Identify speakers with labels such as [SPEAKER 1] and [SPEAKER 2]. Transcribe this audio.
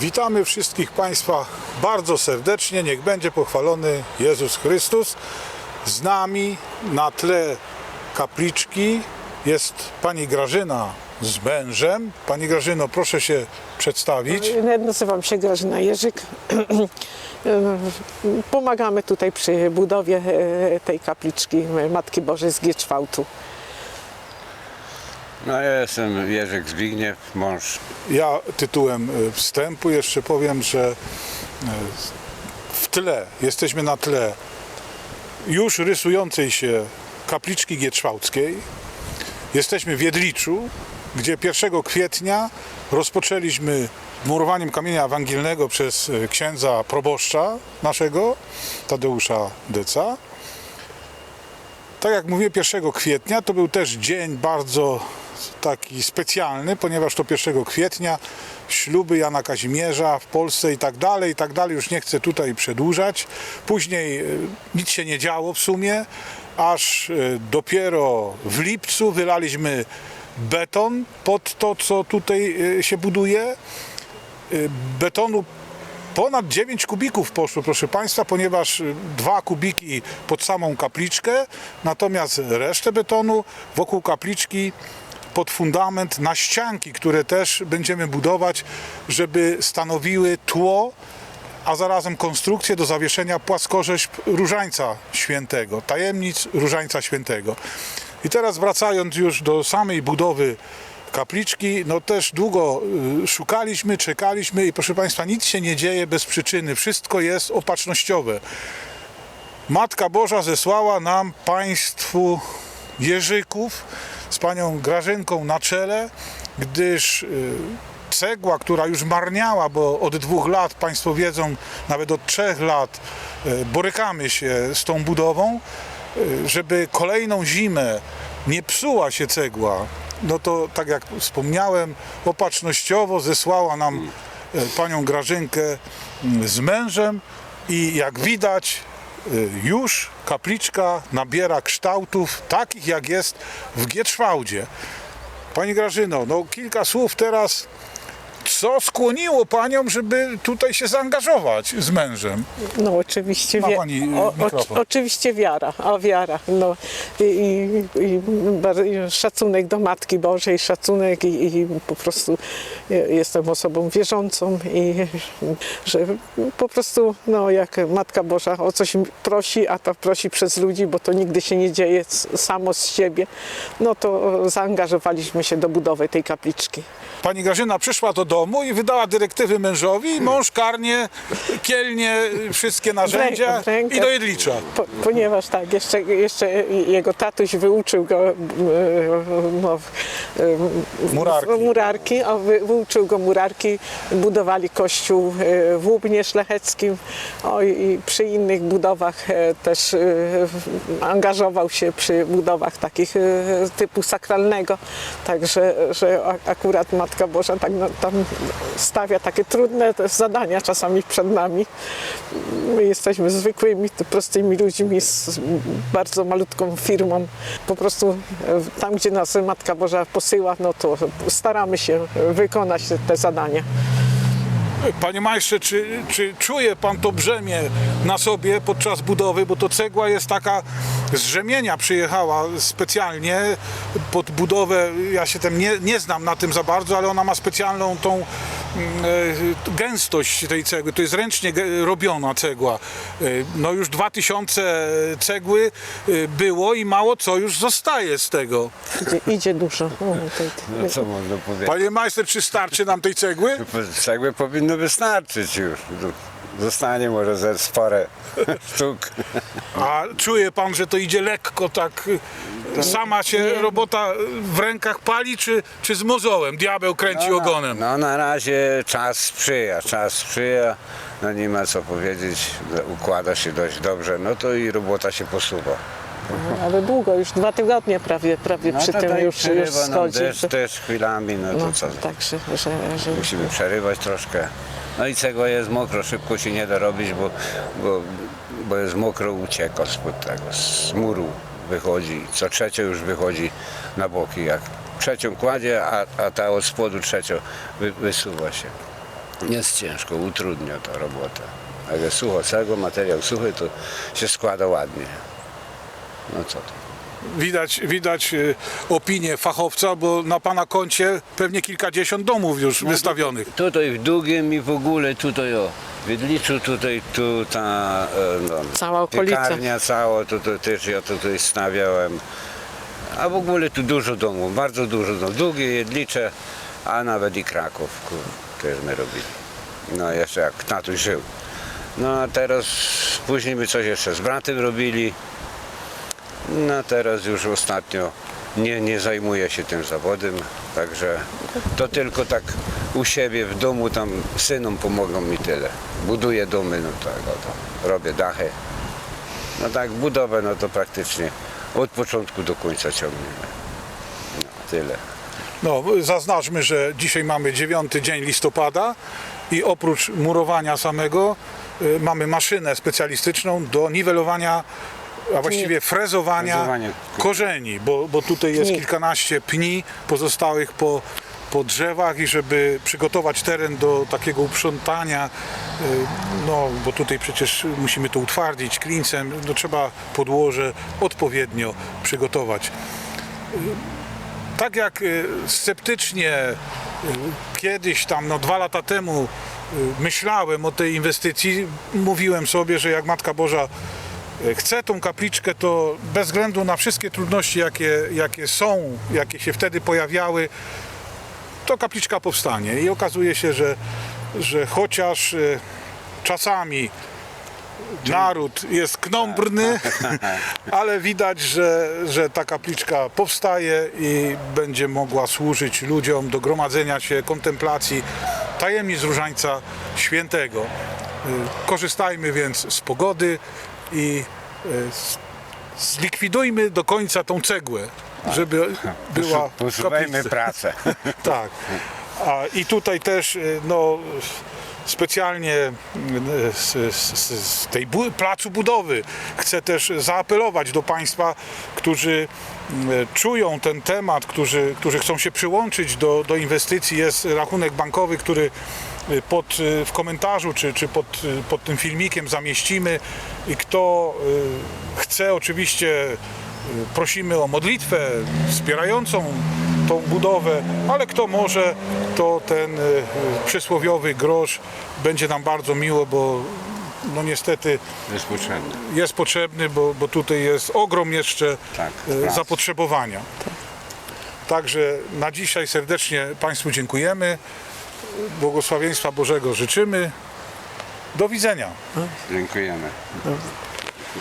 [SPEAKER 1] Witamy wszystkich Państwa bardzo serdecznie. Niech będzie pochwalony Jezus Chrystus. Z nami na tle kapliczki jest pani Grażyna z mężem. Pani Grażyno, proszę się przedstawić.
[SPEAKER 2] Nazywam się Grażyna Jerzyk. Pomagamy tutaj przy budowie e, tej kapliczki Matki Bożej z Gieczwałtu.
[SPEAKER 3] No ja jestem Jerzyk Zbigniew, mąż.
[SPEAKER 1] Ja tytułem e, wstępu jeszcze powiem, że e, w tle, jesteśmy na tle już rysującej się kapliczki Gietrzwałckiej. Jesteśmy w Jedliczu, gdzie 1 kwietnia rozpoczęliśmy murowaniem kamienia ewangelnego przez e, księdza proboszcza naszego, Tadeusza Deca. Tak jak mówię, 1 kwietnia to był też dzień bardzo taki specjalny, ponieważ to 1 kwietnia śluby Jana Kazimierza w Polsce i tak dalej, i tak dalej. Już nie chcę tutaj przedłużać. Później e, nic się nie działo w sumie, aż e, dopiero w lipcu wylaliśmy beton pod to, co tutaj e, się buduje. Betonu Ponad 9 kubików poszło, proszę Państwa, ponieważ dwa kubiki pod samą kapliczkę, natomiast resztę betonu wokół kapliczki pod fundament na ścianki, które też będziemy budować, żeby stanowiły tło, a zarazem konstrukcję do zawieszenia płaskorzeźb Różańca Świętego, tajemnic Różańca Świętego. I teraz wracając już do samej budowy kapliczki, no też długo y, szukaliśmy, czekaliśmy i proszę Państwa, nic się nie dzieje bez przyczyny. Wszystko jest opatrznościowe. Matka Boża zesłała nam Państwu Jerzyków z Panią Grażynką na czele, gdyż y, cegła, która już marniała, bo od dwóch lat, Państwo wiedzą, nawet od trzech lat y, borykamy się z tą budową, y, żeby kolejną zimę nie psuła się cegła, no to tak jak wspomniałem, opatrznościowo zesłała nam panią Grażynkę z mężem i jak widać już kapliczka nabiera kształtów takich jak jest w Gietrzwałdzie. Pani Grażyno, no kilka słów teraz. Co skłoniło panią, żeby tutaj się zaangażować z mężem?
[SPEAKER 2] No oczywiście,
[SPEAKER 1] Ma
[SPEAKER 2] wie-
[SPEAKER 1] pani,
[SPEAKER 2] o, oczywiście wiara, a wiara. No, i, i, i, bar- i szacunek do Matki Bożej, szacunek i, i po prostu je- jestem osobą wierzącą i że po prostu no, jak Matka Boża o coś prosi, a to prosi przez ludzi, bo to nigdy się nie dzieje s- samo z siebie, no to zaangażowaliśmy się do budowy tej kapliczki.
[SPEAKER 1] Pani Grażyna przyszła do domu i wydała dyrektywy mężowi mąż karnie, kielnie wszystkie narzędzia
[SPEAKER 2] w rękę.
[SPEAKER 1] i do Jedlicza.
[SPEAKER 2] Po, ponieważ tak, jeszcze, jeszcze jego tatuś wyuczył go no,
[SPEAKER 1] Murarki.
[SPEAKER 2] murarki, wy, wyuczył go murarki, budowali kościół w Łubnie Szlacheckim o, i przy innych budowach też angażował się przy budowach takich typu sakralnego, także że akurat Matka Boża tak, no, tam stawia takie trudne zadania czasami przed nami. My jesteśmy zwykłymi, prostymi ludźmi z bardzo malutką firmą. Po prostu e, tam, gdzie nas Matka Boża posyła, no to staramy się wykonać te zadania.
[SPEAKER 1] Panie majstrze, czy, czy czuje pan to brzemię na sobie podczas budowy, bo to cegła jest taka z rzemienia przyjechała specjalnie pod budowę, ja się tam nie, nie znam na tym za bardzo, ale ona ma specjalną tą mm, e, gęstość tej cegły, to jest ręcznie robiona cegła. E, No już 2000 cegły e, było i mało co już zostaje z tego.
[SPEAKER 2] Idzie, idzie dużo.
[SPEAKER 3] No co można powiedzieć?
[SPEAKER 1] Panie majster, czy starczy nam tej cegły?
[SPEAKER 3] Cegły powinno wystarczyć już. Zostanie może ze spore sztuk.
[SPEAKER 1] A czuje pan, że to idzie lekko, tak sama się robota w rękach pali, czy, czy z mozołem? Diabeł kręci ogonem.
[SPEAKER 3] No na razie czas sprzyja, czas sprzyja. No nie ma co powiedzieć, układa się dość dobrze, no to i robota się posuwa.
[SPEAKER 2] Ale długo, już dwa tygodnie prawie, prawie przy tym już, już
[SPEAKER 3] przerywa nam
[SPEAKER 2] schodzi.
[SPEAKER 3] deszcz też chwilami, no to
[SPEAKER 2] No,
[SPEAKER 3] co,
[SPEAKER 2] także, że, że
[SPEAKER 3] musimy przerywać troszkę. No i cegła jest mokro, szybko się nie da robić, bo, bo, bo jest mokro ucieka spod tego, z muru wychodzi. Co trzecie już wychodzi na boki, jak trzecią kładzie, a, a ta od spodu trzecią wy, wysuwa się. Jest ciężko, utrudnia to robotę. Jak jest sucho cegła, materiał suchy, to się składa ładnie. No co to?
[SPEAKER 1] Widać, widać y, opinię fachowca, bo na pana koncie pewnie kilkadziesiąt domów już wystawionych.
[SPEAKER 3] Tutaj w Długim i w ogóle tutaj o Wiedliczu, tutaj tu ta e, no,
[SPEAKER 2] Cała okolica.
[SPEAKER 3] piekarnia cała, tutaj też ja tutaj stawiałem. A w ogóle tu dużo domów, bardzo dużo domów. Długie, Jedlicze, a nawet i Kraków też my robili. No jeszcze jak tatuś żył. No a teraz później my coś jeszcze z bratem robili. No teraz już ostatnio nie, nie zajmuję się tym zawodem, także to tylko tak u siebie w domu tam synom pomogą mi tyle. Buduję domy, no tak, o to, robię dachy. No tak, budowę no to praktycznie od początku do końca ciągniemy. No, tyle.
[SPEAKER 1] No, zaznaczmy, że dzisiaj mamy 9 dzień listopada i oprócz murowania samego y, mamy maszynę specjalistyczną do niwelowania, a właściwie frezowania
[SPEAKER 3] Frezowania.
[SPEAKER 1] korzeni, bo, bo tutaj jest
[SPEAKER 2] Pni.
[SPEAKER 1] kilkanaście pni pozostałych po, po drzewach i żeby przygotować teren do takiego uprzątania, y, no bo tutaj przecież musimy to utwardzić klincem, no trzeba podłoże odpowiednio przygotować tak jak y, sceptycznie y, kiedyś tam, no dwa lata temu y, myślałem o tej inwestycji, mówiłem sobie, że jak Matka Boża y, chce tą kapliczkę, to bez względu na wszystkie trudności, jakie, jakie są, jakie się wtedy pojawiały, to kapliczka powstanie. I okazuje się, że, że chociaż y, czasami naród jest knombrny, ale widać, że, że ta kapliczka powstaje i będzie mogła służyć ludziom do gromadzenia się, kontemplacji tajemnic Różańca Świętego. Y, Korzystajmy więc z pogody i s- zlikwidujmy do końca tą cegłę, żeby była
[SPEAKER 3] Usuwajmy pracę.
[SPEAKER 1] Tak. A, I tutaj też y, no, specjalnie z, z, z tej bu- placu budowy chcę też zaapelować do Państwa, którzy czują ten temat, którzy, którzy chcą się przyłączyć do, do inwestycji. Jest rachunek bankowy, który pod, y, w komentarzu czy, czy pod, y, pod tym filmikiem zamieścimy i kto y, chce oczywiście prosimy o modlitwę wspierającą tą budowę, ale kto może, to ten y, y, przysłowiowy grosz będzie nam bardzo miło, bo no niestety
[SPEAKER 3] Jest potrzebne.
[SPEAKER 1] jest potrzebny, bo, bo tutaj jest ogrom jeszcze
[SPEAKER 3] Tak,
[SPEAKER 1] y, zapotrzebowania. Także na dzisiaj serdecznie Państwu dziękujemy. Błogosławieństwa Bożego życzymy. Do widzenia.
[SPEAKER 3] Dziękujemy.